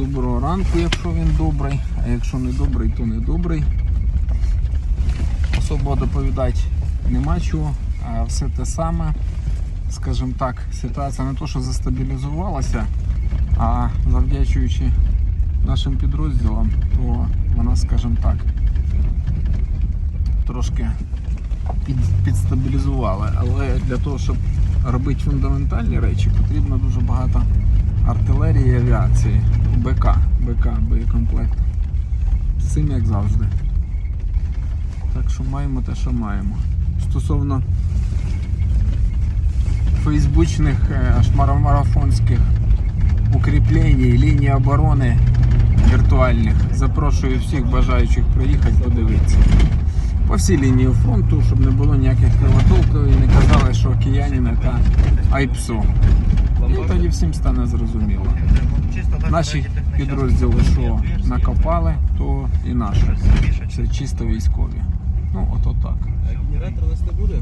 Доброго ранку, якщо він добрий, а якщо не добрий, то не добрий. Особо доповідати нема чого, а все те саме. Скажімо так, ситуація не то, що застабілізувалася, а завдячуючи нашим підрозділам, то вона, скажімо так, трошки під, підстабілізувала. Але для того, щоб робити фундаментальні речі, потрібно дуже багато артилерії і авіації. БК, БК, боєкомплект. З цим як завжди. Так що маємо те, що маємо. Стосовно фейсбучних е, аж марафонських укріплень, ліній оборони віртуальних. Запрошую всіх бажаючих приїхати подивитися. По всій лінії фронту, щоб не було ніяких кривотолків і не казали, що айпсо. І тоді всім стане зрозуміло. Наші підрозділи, що накопали, то і наші. Це чисто військові. Ну, ото так. А генератор у нас не буде?